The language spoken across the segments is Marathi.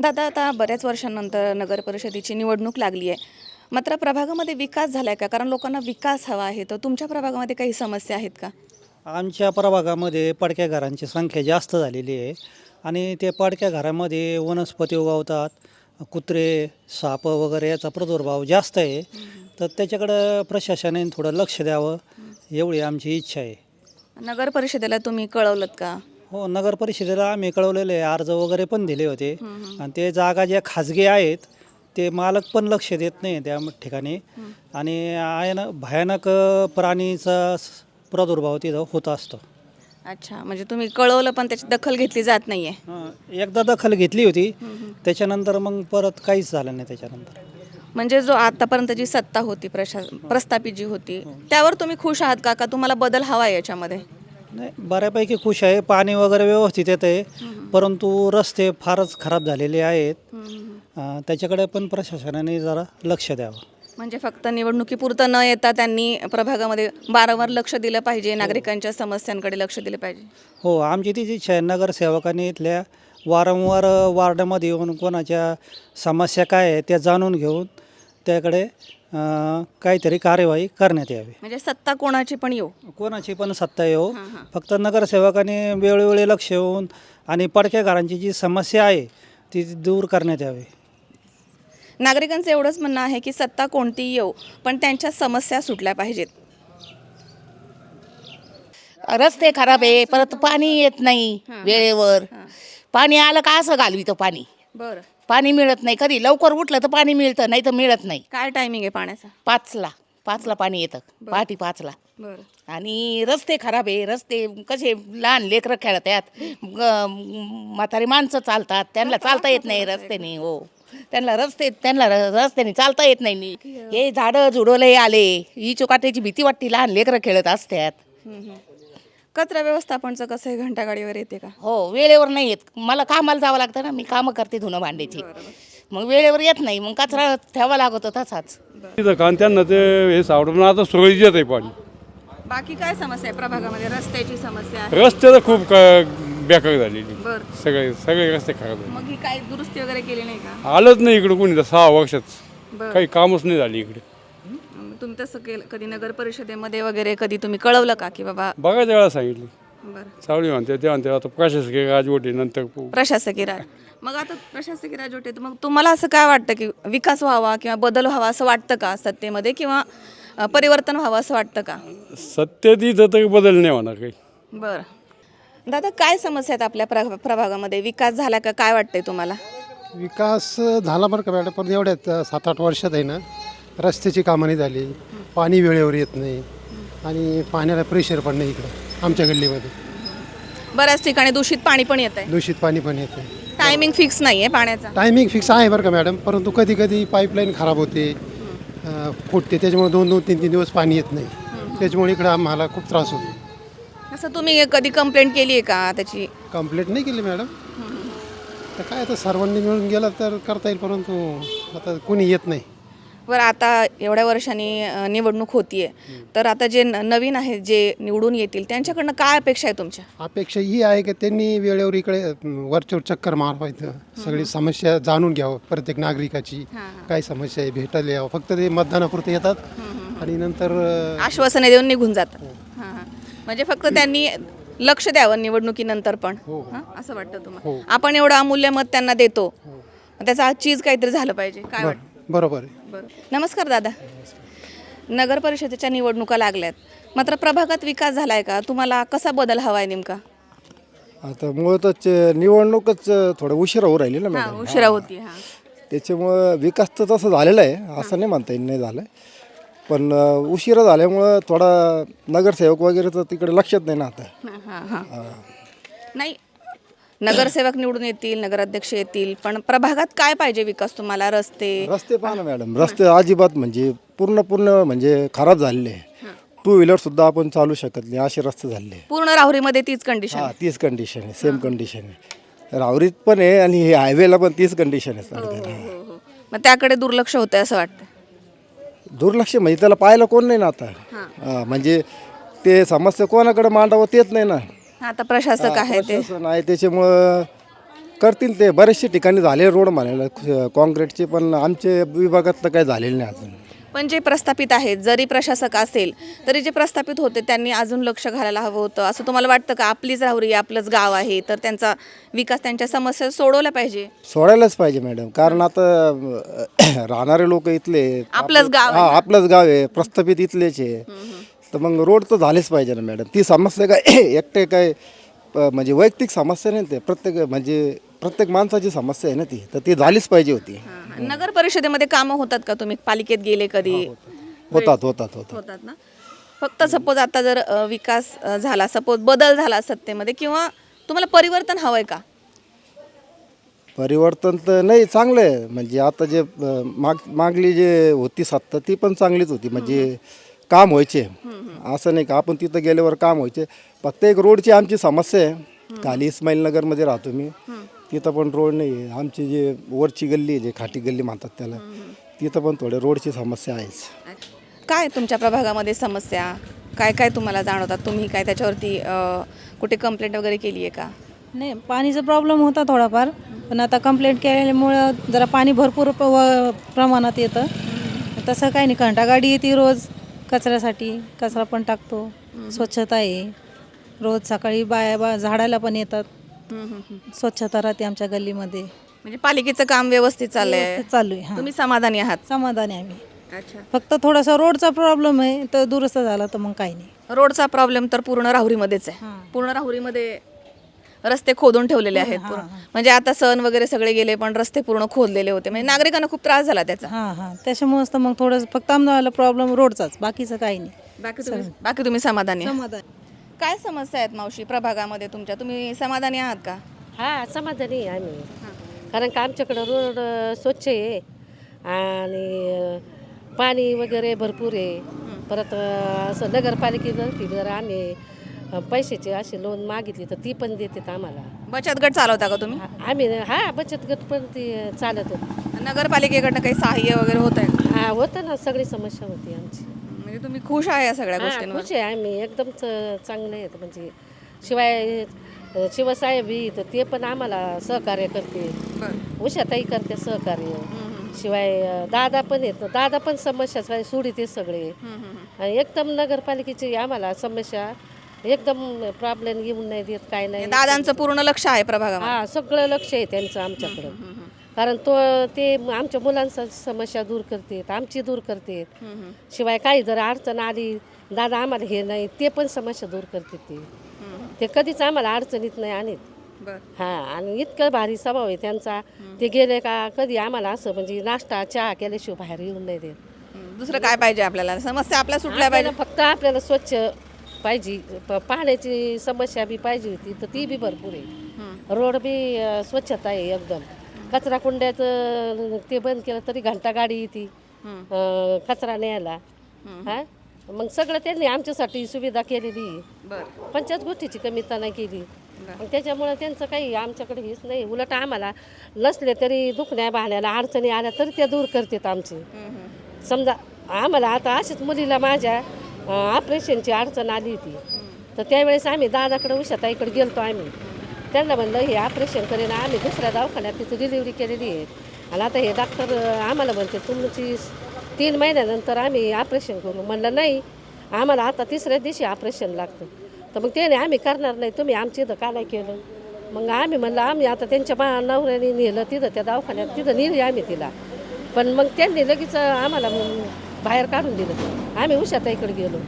दादा आता बऱ्याच वर्षांनंतर नगर परिषदेची निवडणूक लागली आहे. मात्र प्रभागामध्ये विकास झालाय का? कारण लोकांना विकास हवा आहे. तर तुमच्या प्रभागामध्ये काही समस्या आहेत का? आमच्या प्रभागामध्ये पडक्या घरांची संख्या जास्त झालेली आहे. आणि ते पडक्या घरामध्ये वनस्पती उगवतात. कुत्रे साप वगैरे याचा प्रादुर्भाव जास्त आहे. तर त्याच्याकडं प्रशासनाने थोडं लक्ष द्यावं एवढी आमची इच्छा आहे. नगर परिषदेला तुम्ही कळवलं का? हो नगर परिषदेला आम्ही कळवलेले आहे. अर्ज वगैरे पण दिले होते. आणि ते जागा ज्या खाजगी आहेत ते मालक पण लक्ष देत नाही त्या ठिकाणी. आणि आयन भयानक प्राणीचा स- प्रादुर्भाव तिथं होत असतो. अच्छा म्हणजे तुम्ही कळवलं पण त्याची दखल घेतली जात नाहीये. हं, एकदा दखल घेतली होती. त्याच्यानंतर मग परत काहीच झालं नाही त्याच्यानंतर. म्हणजे जो आतापर्यंत जी सत्ता होती प्रशा प्रस्थापित जी होती त्यावर तुम्ही खुश आहात का? का तुम्हाला बदल हवा आहे याच्यामध्ये? नाही बऱ्यापैकी खुश आहे. पाणी वगैरे व्यवस्थित येतं आहे परंतु रस्ते फारच खराब झालेले आहेत. अं, त्याच्याकडे पण प्रशासनाने जरा लक्ष द्यावं. म्हणजे फक्त निवडणुकीपुरतं न येता त्यांनी प्रभागामध्ये वारंवार लक्ष दिलं पाहिजे नागरिकांच्या समस्यांकडे लक्ष दिलं पाहिजे. हो आमची तीच इच्छा आहे. नगरसेवकांनी इथल्या वारंवार वार्डामध्ये येऊन कोणाच्या समस्या काय आहे त्या जाणून घेऊन त्याकडे अं, काहीतरी कार्यवाही करण्यात यावी. म्हणजे सत्ता कोणाची पण येऊ. कोणाची पण सत्ता येऊ. फक्त नगरसेवकांनी वेळोवेळी लक्ष येऊन आणि पडक्या घरांची जी समस्या आहे ती दूर करण्यात यावी. नागरिकांचं एवढंच म्हणणं आहे की सत्ता कोणती येऊ पण त्यांच्या समस्या सुटल्या पाहिजेत. रस्ते खराब आहे परत पाणी येत नाही वेळेवर. पाणी आलं का असं घालवितं पाणी? बरं. पाणी मिळत नाही. कधी लवकर उठलं तर पाणी मिळतं नाही तर मिळत नाही. काय टायमिंग आहे पाण्याचा? पाचला पाचला पाणी येतं. पहाटे पाचला. बरं. आणि रस्ते खराब आहे. रस्ते कसे लहान लेकरं खेळतात. ग- म्हातारी माणसं चालतात. त्यांना चालता येत नाही रस्त्याने हो. त्यांना रस्ते त्यांना र- रस्त्याने चालता येत नाही. नी. हे झाडं झुडवलंही आले. ही चोकाट्याची भीती वाटते. लहान लेकरं खेळत असतात. कचरा व्यवस्थापनचं कसं आहे? घंटागाडीवर येते का? हो वेळेवर नाही येत. मला कामाला जावं लागतं ना मी कामं करते धुणं भांड्याची. मग वेळेवर येत नाही मग कचरा ठेवा लागतो तसाच. तिथं कारण त्यांना ते हे सावडून आता सगळं येत आहे पाणी. बाकी काय समस्या आहे प्रभागामध्ये? रस्त्याची समस्या आहे. रस्ते तर खूप क- बेकार झालेली. बरं. सगळे सगळे रस्ते खराब झाले मग ही काय दुरुस्ती वगैरे केली नाही का? आलंच नाही इकडे कोणी तर सहा वर्षात. बरं. काही कामच नाही झाली इकडे. तुम्ही तसं केलं कधी नगर परिषदेमध्ये वगैरे कधी तुम्ही कळवलं का की बाबा बघायच्या वेळा सांगितलं. बरं. सावळी म्हणते ते म्हणते आता प्रशासकीय राजवटी नंतर. प्रशासकीय राज मग आता प्रशासकीय राजवट मग तुम्हाला असं काय वाटतं की विकास व्हावा किंवा बदल व्हावा असं वाटतं का सत्तेमध्ये किंवा अ, परिवर्तन व्हावं असं वाटतं का? सत्तेत इथं तरी बदल नाही होणार काही. बरं. दादा काय समस्या आहेत आपल्या प्र प्रभागामध्ये? विकास झाला का? काय वाटतंय तुम्हाला? विकास झाला बरं का मॅडम पण एवढ्यात सात आठ वर्षात आहे ना. रस्त्याची कामं नाही झाली. पाणी वेळेवर येत नाही. आणि पाण्याला प्रेशर पण नाही इकडं आमच्या गल्लीमध्ये. बऱ्याच ठिकाणी दूषित पाणी पण येत आहे दूषित पाणी पण येते टायमिंग फिक्स नाही आहे पाण्याचा. टायमिंग फिक्स आहे बरं का मॅडम परंतु कधी कधी पाईपलाईन खराब होते अं, फुटते. त्याच्यामुळे दोन दोन तीन तीन दिवस पाणी येत नाही. त्याच्यामुळे इकडं आम्हाला खूप त्रास होतो. असं तुम्ही कधी कंप्लेंट केली आहे का त्याची? कंप्लेंट नाही केली मॅडम तर काय आता सर्वांनी मिळून गेलं तर करता येईल परंतु आता कोणी येत नाही. बरं आता एवढ्या वर्षांनी अ, निवडणूक होतीये. तर आता जे न- नवीन आहेत जे निवडून येतील त्यांच्याकडनं काय अपेक्षा आहे तुमच्या? अपेक्षा ही आहे की त्यांनी वेळेवर इकडे अं, वरचेवर चक्कर मारवायचं. सगळी समस्या जाणून घ्यावं प्रत्येक नागरिकाची. काय समस्या आहे भेटायला यावं फक्त ते मतदानापुरते येतात. आणि नंतर अं, आश्वासने देऊन निघून जातात. हां, हां. म्हणजे फक्त त्यांनी लक्ष द्यावं निवडणुकीनंतर पण. हां, असं वाटतं तुम्हाला? आपण एवढं अमूल्य मत त्यांना देतो. त्याचा चीज काहीतरी झालं पाहिजे. काय वाटतं? बरोबर आहे. बरं नमस्कार दादा. नगर परिषदेच्या निवडणुका लागल्यात. मात्र प्रभागात विकास झालाय का? तुम्हाला कसा बदल हवाय नेमका? आता मुळातच निवडणूकच थोडं उशिरा होऊ राहिली ना हा मॅडम. उशिरा होती हा. त्याच्यामुळं विकास तर तसं झालेला आहे असं नाही म्हणता येईल नाही झालं पण अं, उशिरा झाल्यामुळं थोडा नगरसेवक वगैरे तर तिकडे लक्षात नाही ना आता. हा, हा, हा. नाही नगरसेवक निवडून येतील नगराध्यक्ष येतील पण प्रभागात काय पाहिजे विकास तुम्हाला? रस्ते? रस्ते पहा ना मॅडम. रस्ते अजिबात म्हणजे पूर्ण पूर्ण म्हणजे खराब झालेले टू व्हीलर सुद्धा आपण चालू शकत नाही असे रस्ते आहे. पूर्ण राहुरीमध्ये तीच कंडिशन हा तीच कंडिशन आहे. सेम कंडिशन आहे. रावरीत पण आहे आणि हे हायवेला पण तीच कंडिशन आहे. सध्या. मग त्याकडे दुर्लक्ष होतंय असं वाटतं दुर्लक्ष म्हणजे त्याला पाहायला कोण नाही ना आता? हा, म्हणजे ते समस्या कोणाकडे मांडावं तेच नाही ना. आता प्रशासक आहे ते. प्रशासन आहे त्याच्यामुळं करतील ते. बरेचसे ठिकाणी झाले रोड म्हणायला काँक्रीटचे पण आमचे विभागात तर काही झालेलं नाही अजून. पण जे प्रस्थापित आहेत जरी प्रशासक असेल तरी जे प्रस्थापित होते त्यांनी अजून लक्ष घालायला हवं होतं. असं तुम्हाला वाटतं का? आपलीच राहुरी आपलंच गाव आहे तर त्यांचा विकास त्यांच्या समस्या सोडवल्या पाहिजे? सोडायलाच पाहिजे मॅडम. कारण आता अं, राहणारे लोक इथले. आपलंच गाव आहे. हा आपलंच गाव आहे. प्रस्थापित इथलेच आहे. तर मग रोड तर झालेच पाहिजे ना मॅडम. ती समस्या काय एकटे काय म्हणजे वैयक्तिक समस्या नाही ते प्रत्येक म्हणजे प्रत्येक माणसाची समस्या आहे ना ती. तर ती झालीच पाहिजे होती. हां. नगर परिषदेमध्ये कामं होतात का तुम्ही? पालिकेत गेले कधी? होतात. होतात होतात होतात. ना? फक्त सपोज आता जर अ, विकास अ, झाला सपोज बदल झाला सत्तेमध्ये किंवा तुम्हाला परिवर्तन हवंय का? परिवर्तन तर नाही चांगलं आहे म्हणजे आता जे अं, माग मागली जे होती सत्ता ती पण चांगलीच होती. म्हणजे काम व्हायचे. असं नाही का आपण तिथं गेल्यावर काम व्हायचे. फक्त एक रोडची आमची समस्या आहे. खाली इस्माईलनगरमध्ये राहतो मी. तिथं पण रोड नाही आहे. आमची जे वरची गल्ली आहे जे खाटी गल्ली म्हणतात त्याला तिथं पण थोडे रोडची समस्या आहेच. काय तुमच्या प्रभागामध्ये समस्या? काय काय तुम्हाला जाणवतात? तुम्ही काय त्याच्यावरती कुठे कंप्लेंट वगैरे केली आहे का? नाही पाणीचा प्रॉब्लेम होता थोडाफार. पण आता कंप्लेंट केल्यामुळं जरा पाणी भरपूर प्रमाणात येतं. तसं काही नाही. घंटा गाडी येते रोज. कचऱ्यासाठी कचरा पण टाकतो. स्वच्छता आहे. रोज सकाळी बाया बा झाडाला पण येतात. स्वच्छता राहते आमच्या गल्लीमध्ये. म्हणजे पालिकेचं काम व्यवस्थित चाललंय. चालू आहे हां. तुम्ही समाधानी आहात? समाधानी आम्ही. अच्छा. फक्त थोडासा रोडचा प्रॉब्लेम आहे तर दुरुस्त झाला तर मग काही नाही. रोडचा प्रॉब्लेम तर पूर्ण राहुरीमध्येच आहे. पूर्ण राहुरीमध्ये रस्ते खोदून ठेवलेले आहेत पूर्ण. म्हणजे आता सण वगैरे सगळे गेले पण रस्ते पूर्ण खोदलेले होते. म्हणजे नागरिकांना खूप त्रास झाला त्याचा. हां हां. त्याच्यामुळेच तर मग थोडं फक्त आम्हाला प्रॉब्लेम रोडचाच. बाकीचं काही नाही. बाकी तुम्ही बाकी तुम्ही समाधानी आहात? समाधानी. काय समस्या आहेत मावशी प्रभागामध्ये तुमच्या? तुम्ही समाधानी आहात का? हा समाधानी आहे आम्ही. कारण का आमच्याकडं रोड अ, स्वच्छ आहे. आणि अ, पाणी वगैरे भरपूर आहे. परत अ, असं नगरपालिकेतर्फे जर आम्ही. पैशाची अशी लोन मागितली तर ती पण देतात आम्हाला. बचत गट चालवता का तुम्ही? आ- आम्ही हा बचत गट पण ती चालत होतं नगरपालिकेकडनं काही सहाय्य वगैरे होत आहे हा होतं ना सगळी समस्या होती आमची. म्हणजे तुम्ही खुश आहे या सगळ्या हा, गोष्टींवर? खुश आहे आम्ही. एकदम च- चांगले आहेत म्हणजे शिवाय अ, शिवसाहेब बी तर ते पण आम्हाला सहकार्य करते. बरं. उषाताई करते सहकार्य. शिवाय अ, दादा पण येत दादा पण समस्या सोडिते सगळे. आणि एकदम नगरपालिकेची आम्हाला समस्या एकदम प्रॉब्लेम येऊन नाही देत काय नाही दादांचं पूर्ण लक्ष आहे प्रभागामध्ये हा सगळं लक्ष आहे त्यांचं आमच्याकडं. कारण तो ते आमच्या मुलांचा समस्या दूर करतेत आमची दूर करतेत. शिवाय काही जर अडचण आली दादा आम्हाला हे नाही ते पण समस्या दूर करते ते. ते कधीच आम्हाला अडचणीत नाही आणत. हा आणि इतकं भारी स्वभाव आहे त्यांचा. ते गेले का कधी आम्हाला असं म्हणजे नाश्ता चहा केल्याशिवाय बाहेर येऊन नाही देत. दुसरं काय पाहिजे आपल्याला? समस्या आपल्या सुटल्या पाहिजे. फक्त आपल्याला स्वच्छ पाहिजे प- पाण्याची समस्या बी पाहिजे होती तर ती बी भरपूर आहे. रोड बी अं, स्वच्छता आहे एकदम. कचरा कुंड्याचं ते बंद केलं तरी घंटा गाडी येते. अं, कचरा न्यायला. हा? मग सगळं त्यांनी आमच्यासाठी सुविधा केलेली आहे. बरं. पंचायत गोष्टीची कमीता नाही केली. मग त्याच्यामुळं त्यांचं काही आमच्याकडे हेच नाही. उलट आम्हाला नसले तरी दुखण्या बाहण्याला अडचणी आल्या तरी त्या दूर करतात आमची. समजा आम्हाला आता अशीच मुलीला माझ्या ऑपरेशनची अडचण आली होती. तर त्यावेळेस आम्ही दादाकडे उषाताईकडे गेलतो आम्ही. त्यांना म्हणलं हे ऑपरेशन करेन आम्ही दुसऱ्या दवाखान्यात तिची डिलिव्हरी केलेली आहे. आणि आता हे डॉक्टर आम्हाला म्हणते तुमची तीन महिन्यानंतर आम्ही ऑपरेशन करू. म्हणलं नाही आम्हाला आता तिसऱ्या दिवशी ऑपरेशन लागतं. तर मग त्याने आम्ही करणार नाही तुम्ही आमच्या इथं का नाही केलं? मग आम्ही म्हणलं आम्ही आता त्यांच्या मा नवऱ्याने नेलं तिथं त्या दवाखान्यात तिथं नेली आम्ही तिला. पण मग त्यांनी लगेच आम्हाला मग बाहेर काढून दिलं. आम्ही उषाताईकडे गेलो.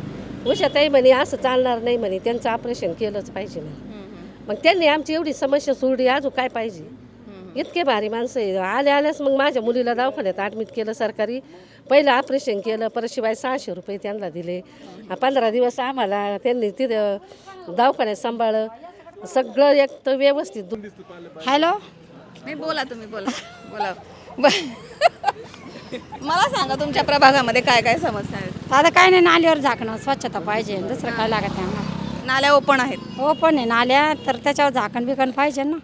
उषाताई म्हणे असं चालणार नाही म्हणे त्यांचं ऑपरेशन केलंच पाहिजे म्हणे. मग त्यांनी आमची एवढी समस्या सोडली अजून काय पाहिजे? इतके भारी माणसं आहे आल्या आल्याच मग माझ्या मुलीला दवाखान्यात ॲडमिट केलं सरकारी. पहिलं ऑपरेशन केलं परत शिवाय सहाशे रुपये त्यांना दिले. पंधरा दिवस आम्हाला त्यांनी तिथं दवाखान्यात सांभाळलं. सगळं एक तर व्यवस्थित दु- हॅलो? नाही बोला तुम्ही बोला. बोला. ब- मला सांगा तुमच्या प्रभागामध्ये काय काय समस्या आहेत? आता काय नाही नालीवर झाकणं स्वच्छता पाहिजे. दुसरं काय लागत नाही आम्हाला? नाल्या ओपण आहेत. हो पण आहे नाल्या तर त्याच्यावर झाकण बिकण पाहिजे ना.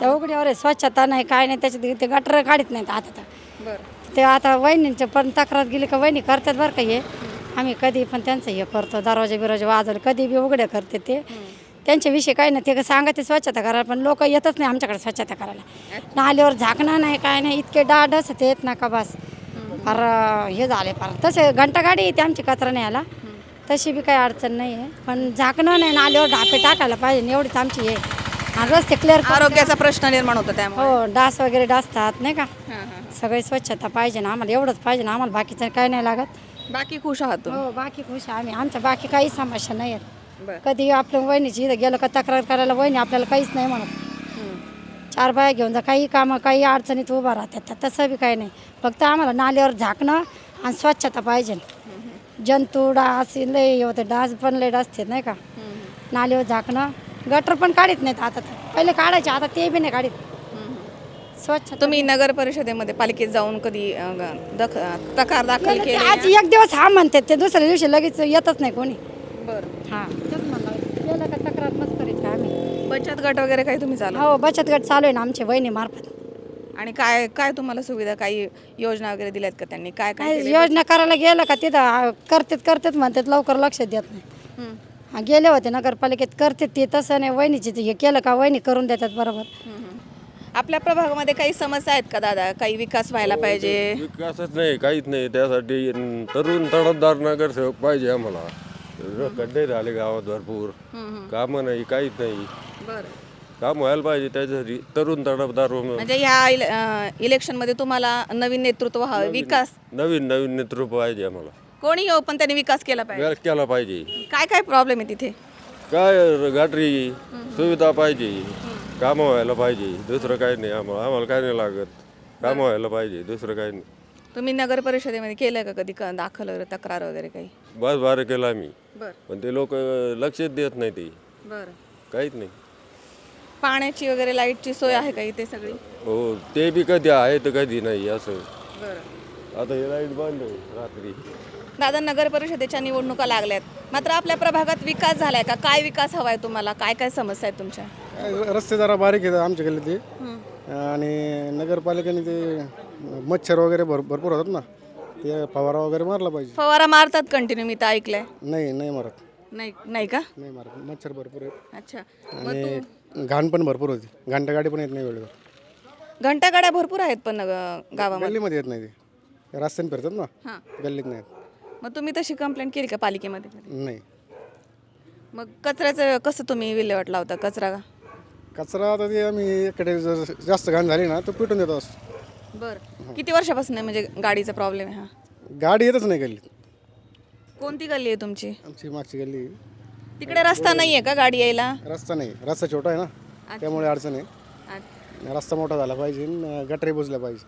त्या उघड्यावर आहे स्वच्छता नाही काय नाही त्याच्यात ते गटर काढत नाहीत आता तर. बरं. ते आता वहिनींच्या पण तक्रार गेली का वहिनी करतात बरं का हे. आम्ही कधी पण त्यांचं हे करतो दरवाजे बिरवाजे वाजवले कधी बी उघडे करते ते. त्यांच्याविषयी काही नाही ते सांगा ते स्वच्छता करायला पण लोक येतच नाही आमच्याकडे स्वच्छता करायला. नाल्यावर झाकणं नाही काय नाही इतके डाडस ते येत ना का बस. फार हे झाले फार. तसे घंटागाडी येते आमची कचरा न्यायला. तशी बी काही अडचण नाही आहे. पण झाकणं नाही नाल्यावर ढापे टाकायला पाहिजे एवढीच आमची हे. आणि रस्ते क्लिअर आरोग्याचा प्रश्न निर्माण होतो त्यामुळे. हो डास वगैरे डासतात नाही का? सगळी स्वच्छता पाहिजे ना आम्हाला एवढंच पाहिजे ना आम्हाला. बाकीचं काय नाही लागत. बाकी खुश आहात तुम्ही? हो बाकी खुश आहे आम्ही. आमच्या बाकी काही समस्या नाही बरं. आहेत कधी आपल्या वहिनीची इथं गेलं का तक्रार करायला वहिनी आपल्याला काहीच नाही म्हणत. चार बाया घेऊन जा. काही कामं काही अडचणीत उभा राहतात. त्या तसं बी काही नाही. फक्त आम्हाला नाल्यावर झाकणं आणि स्वच्छता पाहिजे. जंतू डास लय होते. डास पण लय डासते नाही का? नाल्यावर झाकणं. गटर पण काढत नाहीत आता तर. पहिले काढायचे आता ते बी नाही काढत. स्वच्छ तुम्ही नगर परिषदेमध्ये पालिकेत जाऊन कधी अं, ग- दख तक्रार दाखल केली आज एक दिवस हा म्हणतात. ते दुसऱ्या दिवशी लगेच येतच नाही कोणी. बरं. हा. तेच म्हणलं गेलं का तक्रार मस्त करीत का? आम्ही बचत गट वगैरे काही तुम्ही चालू हो बचत गट चालू आहे ना आमचे वहिनी मार्फत. आणि काय काय तुम्हाला सुविधा काही योजना वगैरे दिल्यात का त्यांनी? काय काय केलंय? योजना करायला गेलं का तिथं आ, करतेत करतेत म्हणतात लवकर लक्ष देत नाही. हं. हा, गेले होते नगरपालिकेत करते ते तसं नाही. वहिनीचे ते हे केलं का वहिनी करून देतात बरोबर. आपल्या प्रभागामध्ये काही समस्या आहेत का दादा? काही विकास व्हायला पाहिजे? विकासच नाही काहीच नाही. त्यासाठी तरुण तडफदार नगरसेवक पाहिजे आम्हाला. खड्डे झाले गावात भरपूर. कामं नाही काहीच नाही. बरं. काम व्हायला पाहिजे त्याच्यासाठी तरुण तडफदार म्हणजे ह्या इले- अं, इलेक्शनमध्ये तुम्हाला नवीन नेतृत्व हवं विकास. नवीन नवीन नेतृत्व पाहिजे आम्हाला. कोणी येऊ पण त्यांनी विकास केला पाहिजे? व्यास केला पाहिजे. काय काय प्रॉब्लेम आहे तिथे? काय गाठी सुविधा पाहिजे. कामं व्हायला पाहिजे. दुसरं काही नाही आम्हाला आम्हाला काय नाही लागत. कामं व्हायला पाहिजे. दुसरं काही नाही. तुम्ही नगर परिषदेमध्ये केलं का कधी क- दाखल वगैरे तक्रार वगैरे काही? बस बारं केलं आम्ही. बरं. पण ते लोक लक्षच देत नाही ते. बरं. काहीच नाही. पाण्याची वगैरे लाईटची सोय आहे का इथे सगळी? हो ते बी कधी आहे तर कधी नाही असं. बरं. आता हे लाइट बंद आहे रात्री. दादा नगर परिषदेच्या निवडणुका लागल्यात. मात्र आपल्या प्रभागात विकास झालाय का? काय विकास हवाय तुम्हाला? काय काय समस्या आहेत तुमच्या? रस्ते जरा बारीक आहेत आमच्याकडे ते. आणि नगरपालिकेने ते मच्छर वगैरे भर भरपूर होतात ना. ते फवारा वगैरे मारला पाहिजे. फवारा मारतात कंटिन्यू मी तर ऐकलंय. नाही नाही मारत. नाही नाही का? नाही मारत. मच्छर भरपूर आहेत. अच्छा. मग तू आणि घाण पण भरपूर होती. घंटा गाडी पण येत नाही वेळेवर. घंटागाड्या भरपूर आहेत पण गावामध्ये. गल्लीमध्ये येत नाही ते. रस्त्याने फिरतात ना. हां. गल्लीत नाही येत. मग तुम्ही तशी कंप्लेंट केली का पालिकेमध्ये? नाही. मग कचऱ्याचं कसं तुम्ही विल्हेवाट लावता? कचरा कचरा आता ते आम्ही इकडे जर जास्त घाण झाली ना तर पिटून देतो असं बरं. किती वर्षापासून आहे म्हणजे गाडीचा प्रॉब्लेम आहे हा? गाडी येतच नाही गल्लीत. कोणती गल्ली आहे तुमची? आमची मागची गल्ली. तिकडे रस्ता नाही आहे का गाडी यायला? रस्ता नाही. रस्ता छोटा आहे ना. त्यामुळे अडचण आहे. रस्ता मोठा झाला पाहिजे न गटरे बुजल्या पाहिजे.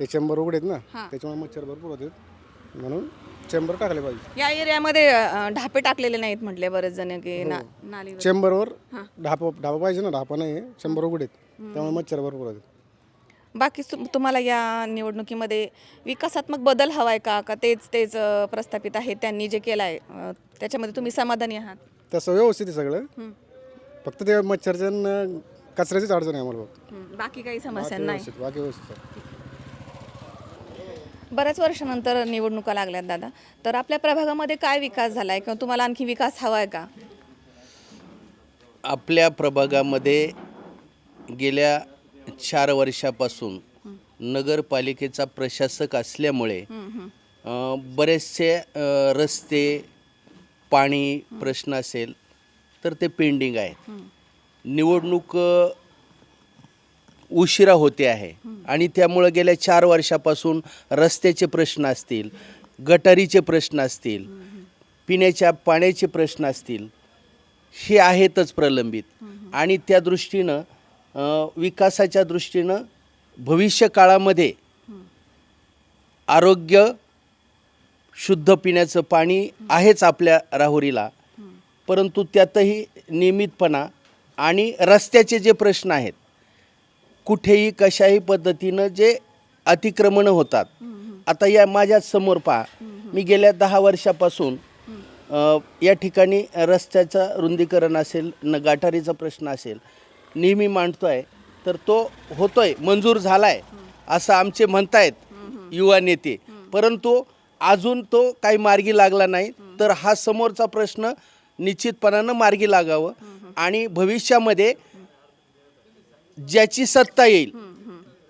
ते चेंबर उघडेत ना हां. त्याच्यामुळे मच्छर भरपूर होते म्हणून चेंबर टाकले पाहिजे. या एरियामध्ये अं, ढापे टाकलेले नाहीत म्हटले बरेच जण की ना नाली चेंबरवर ढापा ढापा पाहिजे ना ढापा नाही चेंबर उघडेत. त्यामुळे मच्छर भरपूर होते बाकी सु- तुम्हाला या निवडणुकीमध्ये विकासात्मक बदल हवाय का? का तेच तेच अं, प्रस्थापित आहे त्यांनी जे केलं आहे अं, त्याच्यामध्ये तुम्ही समाधानी आहात? तसं व्यवस्थित आहे सगळं. फक्त ते मच्छरच्या न कचऱ्याचीच अडचण आहे आम्हाला फक्त. हं, बाकी काही समस्या बाकी नाही. व्यवस्थित बाकी व्यवस्थित आहे. बऱ्याच वर्षानंतर निवडणुका लागल्यात दादा. तर आपल्या प्रभागामध्ये काय विकास झालाय? किंवा तुम्हाला आणखी विकास हवाय का? आपल्या प्रभागामध्ये गेल्या चार वर्षापासून नगरपालिकेचा प्रशासक असल्यामुळे बरेचसे रस्ते पाणी प्रश्न असेल तर ते पेंडिंग आहेत. निवडणूक उशिरा होते आहे आणि त्यामुळं गेल्या चार वर्षापासून रस्त्याचे प्रश्न असतील गटारीचे प्रश्न असतील पिण्याच्या पाण्याचे प्रश्न असतील हे आहेतच प्रलंबित. आणि त्या दृष्टीनं विकासाच्या दृष्टीनं भविष्य काळामध्ये आरोग्य शुद्ध पिण्याचं पाणी आहेच आपल्या राहुरीला. परंतु त्यातही नियमितपणा आणि रस्त्याचे जे प्रश्न आहेत कुठेही कशाही पद्धतीनं जे अतिक्रमणं होतात. आता या माझ्यासमोर पहा मी गेल्या दहा वर्षापासून या ठिकाणी रस्त्याचं रुंदीकरण असेल न गाठारीचा प्रश्न असेल नेहमी मांडतो आहे तर तो होतोय मंजूर झाला आहे असं आमचे म्हणतायत युवा नेते. परंतु अजून तो काही मार्गी लागला नाही तर हा समोरचा प्रश्न निश्चितपणानं मार्गी लागावं आणि भविष्यामध्ये ज्याची सत्ता येईल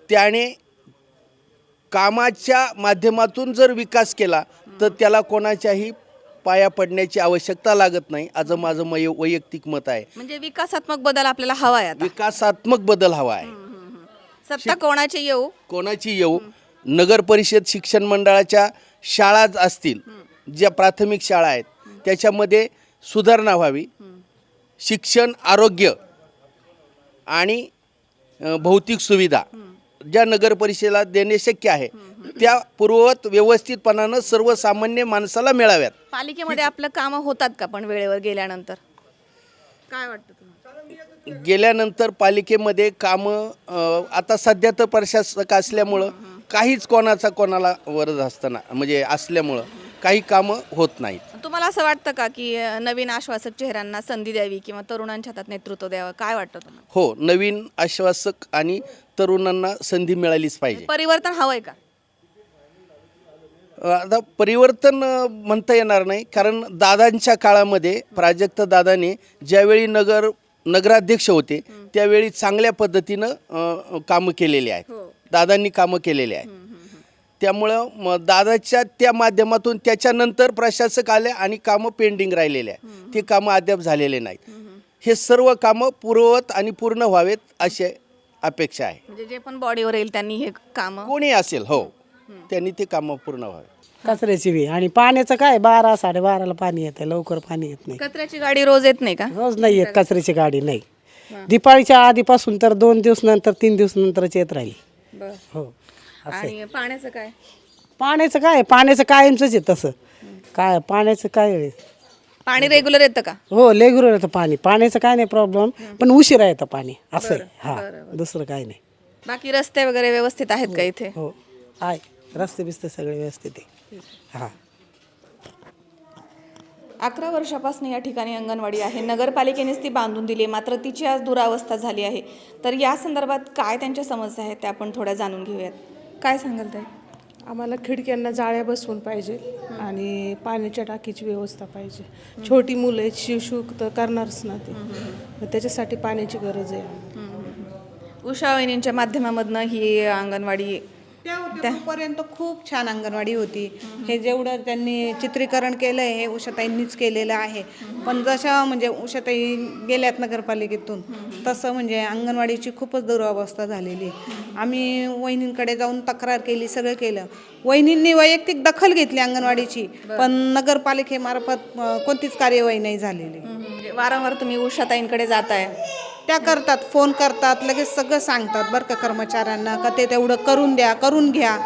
त्याने कामाच्या माध्यमातून जर विकास केला तर त्याला कोणाच्याही पाया पडण्याची आवश्यकता लागत नाही. असं माझं मय वैयक्तिक मत आहे. म्हणजे विकासात्मक बदल आपल्याला हवा आहे आता. विकासात्मक बदल हवा आहे. सत्ता कोणाची येऊ? कोणाची येऊ? नगर परिषद शिक्षण मंडळाच्या शाळा असतील ज्या प्राथमिक शाळा आहेत त्याच्यामध्ये सुधारणा व्हावी. शिक्षण आरोग्य आणि अ, भौतिक सुविधा ज्या नगर परिषदेला देणे शक्य आहे त्या पूर्ववत व्यवस्थितपणानं सर्वसामान्य माणसाला मिळाव्यात. पालिकेमध्ये आपलं कामं होतात का पण वेळेवर गेल्यानंतर? काय वाटतं तुम्हाला? गेल्यानंतर पालिकेमध्ये कामं अ, आता सध्या तर प्रशासक असल्यामुळं काहीच कोणाचा कोणाला वरद असताना म्हणजे असल्यामुळं. काही कामं होत नाहीत. तुम्हाला असं वाटतं का की अं, नवीन आश्वासक चेहऱ्यांना संधी द्यावी किंवा तरुणांच्या हातात नेतृत्व द्यावं? काय वाटतं तुम्हाला? हो नवीन आश्वासक आणि तरुणांना संधी मिळालीच पाहिजे. परिवर्तन हवंय का? आता परिवर्तन अ, म्हणता येणार नाही. कारण दादांच्या काळामध्ये प्राजक्त दादाने ज्यावेळी नगर नगराध्यक्ष होते त्यावेळी चांगल्या पद्धतीनं अ, कामं केलेली आहेत. दादांनी कामं केलेली आहेत. त्यामुळं म दादाच्या त्या माध्यमातून त्याच्यानंतर प्रशासक आले आणि कामं पेंडिंग राहिलेले आहे ते कामं अद्याप झालेले नाहीत. हे सर्व कामं पूर्ववत आणि पूर्ण व्हावेत अशी अपेक्षा आहे. म्हणजे जे पण बॉडीवर येईल त्यांनी हे कामं कोणी असेल हो. त्यांनी ते कामं पूर्ण व्हावे कचऱ्याची बी आणि पाण्याचं काय बारा साडेबाराला पाणी येतं. लवकर पाणी येत नाही. कचऱ्याची गाडी रोज येत नाही का? रोज नाही येत कचऱ्याची गाडी नाही. दिपाळीच्या आधीपासून तर दोन दिवस नंतर तीन दिवस नंतरच येत राहिली. बर. हो आणि पाण्याचं काय? पाण्याचं काय? पाण्याचं कायमचंच आहे तसं. काय पाण्याचं काय आहे? पाणी रेग्युलर येतं का? हो लेगुलर येतं पाणी. पाण्याचं काय नाही प्रॉब्लेम पण उशिरा येतं पाणी. असं आहे. हा दुसरं काय नाही. बाकी रस्ते वगैरे व्यवस्थित आहेत का इथे? हो. आहे. रस्ते बिस्ते सगळे व्यवस्थित आहे. हा. अकरा वर्षापासून या ठिकाणी अंगणवाडी आहे. नगरपालिकेनेच ती बांधून दिली आहे, मात्र तिची आज दुरावस्था झाली आहे. तर या संदर्भात काय त्यांच्या समस्या आहेत त्या आपण थोड्या जाणून घेऊयात. काय सांगाल ताई? आम्हाला खिडक्यांना जाळ्या बसवून पाहिजे आणि पाण्याच्या टाकीची व्यवस्था पाहिजे. छोटी मुलं आहेत शिशू तर करणारच ना ते. मग त्याच्यासाठी पाण्याची गरज आहे. उषा वहिनींच्या माध्यमामधनं ही अंगणवाडी त्या पर्यंत खूप छान अंगणवाडी होती. हे जेवढं त्यांनी चित्रीकरण केलं आहे हे उषाताईंनीच केलेलं आहे. पण जशा म्हणजे उषाताई गेल्यात नगरपालिकेतून तसं म्हणजे अंगणवाडीची खूपच दुरावस्था झालेली. आहे आम्ही वहिनींकडे जाऊन तक्रार केली सगळं केलं. वहिनींनी वैयक्तिक दखल घेतली अंगणवाडीची पण नगरपालिकेमार्फत कोणतीच कार्यवाही नाही झालेली. म्हणजे वारंवार तुम्ही उषाताईंकडे जाताय. त्या करतात फोन करतात लगेच सगळं सांगतात बरं का कर्मचाऱ्यांना का ते तेवढं करून द्या करून घ्या.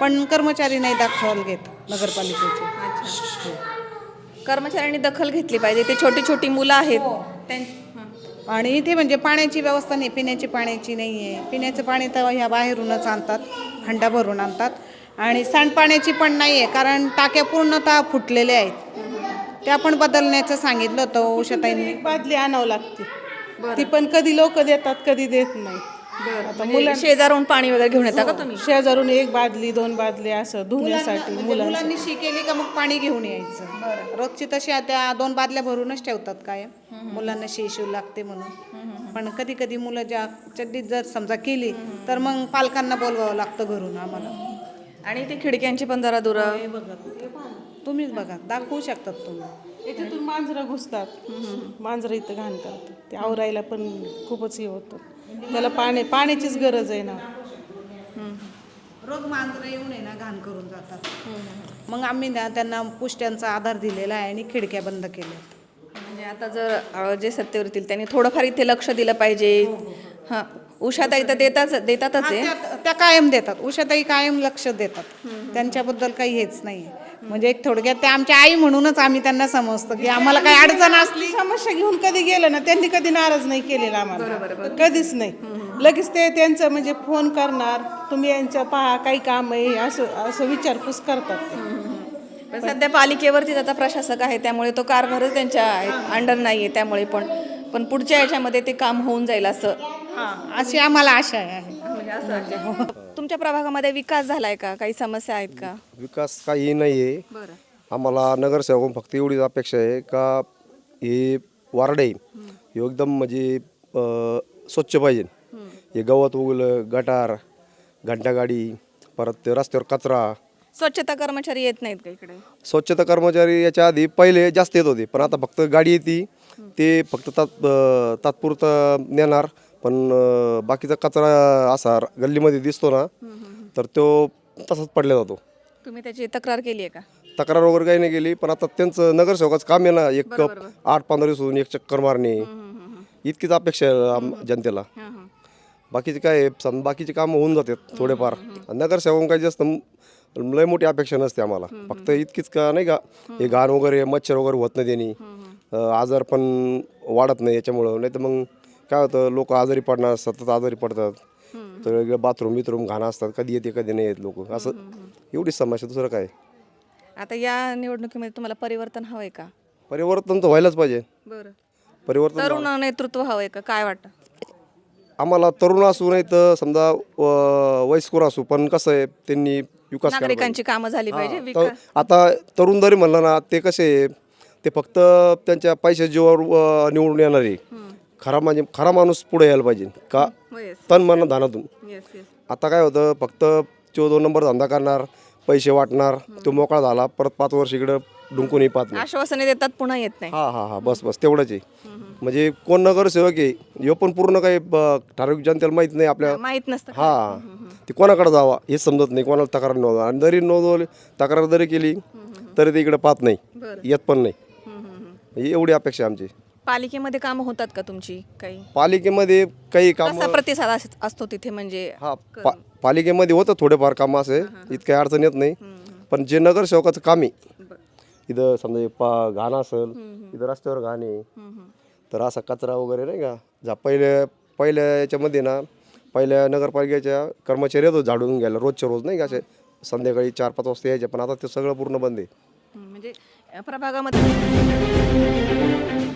पण कर्मचारी नाही दाखवायला घेत नगरपालिकेचे. कर्मचाऱ्यांनी दखल घेतली पाहिजे. ते छोटी छोटी मुलं आहेत. त्यां- हं. आणि इथे म्हणजे पाण्याची व्यवस्था नाही पिण्याची पाण्याची नाही आहे. पिण्याचं पाणी तर ह्या बाहेरूनच आणतात हंडा भरून आणतात. आणि सांडपाण्याची पण नाही आहे कारण टाक्या पूर्णतः फुटलेल्या आहेत. त्या पण बदलण्याचं सांगितलं होतं उषाताईंनी एक बादली आणावं लागते ती पण कधी लोक देतात कधी देत नाही. आता म्हणजे शेजारून पाणी वगैरे घेऊन येता का तुम्ही? शेजारून एक बादली दोन बादली असं धुण्यासाठी म्हणजे मुलांनी शिकेली का मग पाणी घेऊन यायचं? रोजची तशी त्या दोन बादल्या भरूनच ठेवतात कायम. मुलांना शिशू लागते म्हणून. पण कधी कधी मुलं ज्या चड्डीत जर समजा केली तर मग पालकांना बोलवावं लागतं घरून आम्हाला. आणि ते खिडक्यांची पण जरा दुरा हे बघा हे. तुम्हीच बघा दाखवू शकतात तुम्ही. याच्यातून मांजरं घुसतात. मांजरं इथं घाण करतात ते आवरायला पण खूपच हे होतं. त्याला पाणी पाण्याचीच गरज आहे ना. रोज मांजरं येऊन आहे ना घाण करून जातात. मग आम्ही ना त्यांना पुष्ट्यांचा आधार दिलेला आहे आणि खिडक्या बंद केल्या. म्हणजे आता जर जे सत्तेवर येतील त्यांनी थोडंफार इथे लक्ष दिलं पाहिजे. हां उषाताई तर देताच देतातच आहे. त्या त्या कायम देतात. उषाताई कायम लक्ष देतात. त्यांच्याबद्दल काही हेच नाही म्हणजे एक थोडक्यात ते आमच्या आई म्हणूनच आम्ही त्यांना समजतो की आम्हाला काही अडचण असली समस्या घेऊन कधी गेलं ना त्यांनी कधी नाराज नाही केलेला आम्हाला. कधीच नाही. लगेच ते त्यांचं म्हणजे फोन करणार तुम्ही यांचं पहा काही काम आहे असं असं विचारपूस करतात ते. पण सध्या पालिकेवरतीच आता प्रशासक आहे त्यामुळे तो कारभारच त्यांच्या अंडर नाही आहे त्यामुळे पण. पण पुढच्या याच्यामध्ये ते काम होऊन जाईल असं. हां अशी आम्हाला आशा आहे. म्हणजे असं. तुमच्या प्रभागामध्ये विकास झालाय का? काही समस्या आहेत का? विकास काही नाही आहे बरं. आम्हाला नगरसेवक फक्त एवढीच अपेक्षा आहे का हे वार्ड हे एकदम म्हणजे अं, स्वच्छ पाहिजे. हे गवत उगलं गटार घंटागाडी परत ते रस्त्यावर कचरा. स्वच्छता कर्मचारी येत नाहीत का इकडे? स्वच्छता कर्मचारी याच्या आधी पहिले जास्त येत होते पण आता फक्त गाडी येते. ते फक्त तात अं, तात्पुरतं नेणार. पण अं, बाकीचा कचरा असा गल्लीमध्ये दिसतो ना तर तो तसाच पडला जातो. तुम्ही त्याची तक्रार केली आहे का? तक्रार वगैरे काही नाही गेली पण आता त्यांचं नगरसेवकाचं काम आहे ना एक आठ पंधरा दिवसून एक चक्कर मारणे इतकीच अपेक्षा आहे आम- जनतेला. बाकीचे काय आहे, सम बाकीचे कामं होऊन जातात थोडेफार. नगरसेवक काही जास्त म- लय मोठी अपेक्षा नसते आम्हाला. फक्त इतकीच का नाही का हे घाण वगैरे मच्छर वगैरे होत नाही त्यांनी. आजार पण वाढत नाही याच्यामुळं. नाही तर मग काय होतं लोक आजारी पडणार सतत आजारी पडतात. तर बाथरूम बिथरूम घाण असतात कधी येते कधी नाही येत लोक. असं एवढीच समस्या. दुसरं काय? आता या निवडणुकीमध्ये तुम्हाला परिवर्तन हवंय का? परिवर्तन तर व्हायलाच पाहिजे. बरं. परिवर्तन तरुण नेतृत्व हवंय का? काय वाटतं? आम्हाला तरुण असू नाही तर समजा वयस्कर असू पण कसं आहे त्यांनी विकास केला नागरिकांची कामं झाली पाहिजे. विकास आता तरुण जरी म्हणलं ना ते कसे आहे, ते फक्त त्यांच्या पैशा जीवावर अ, निवडून येणार. आहे खरा म्हणजे खरा माणूस पुढे यायला पाहिजे. का? येस तन मन धानातून. आता काय होतं फक्त तो दोन नंबर धंदा करणार पैसे वाटणार तो मोकळा झाला परत पाच वर्ष इकडं डुंकूनही पाहत नाही. आश्वासने देतात पुन्हा येत नाही. हा हा हा बस बस तेवढंच आहे. म्हणजे कोण नगरसेवक आहे ह्यो पण पूर्ण काही ठराविक जनतेला माहीत नाही आपल्या. माहीत नसतं. हा. ते कोणाकडे जावा हेच समजत नाही कोणाला तक्रार नोंदवा. आणि जरी नोंदवली तक्रार जरी केली तरी ते इकडे पाहत नाही. येत पण नाही. एवढी अपेक्षा आमची. पालिकेमध्ये कामं होतात का तुमची काही? पालिकेमध्ये काही काम कसा प्रतिसाद अस- असतो तिथे म्हणजे हा पा पालिकेमध्ये होतं थोडेफार कामं असे. इतके अडचण येत नाही. पण जे नगरसेवकाचं काम आहे इथं समजा हे पा घाण असेल इथं रस्त्यावर घाण आहे. तर असा कचरा वगैरे नाही का? जा पहिल्या पहिल्या याच्यामध्ये ना पहिल्या नगरपालिकेच्या कर्मचारी येतो झाडून घ्यायला रोजच्या रोज नाही का असे? संध्याकाळी चार पाच वाजता यायचे पण आता ते सगळं पूर्ण बंद आहे. म्हणजे प्रभागामध्ये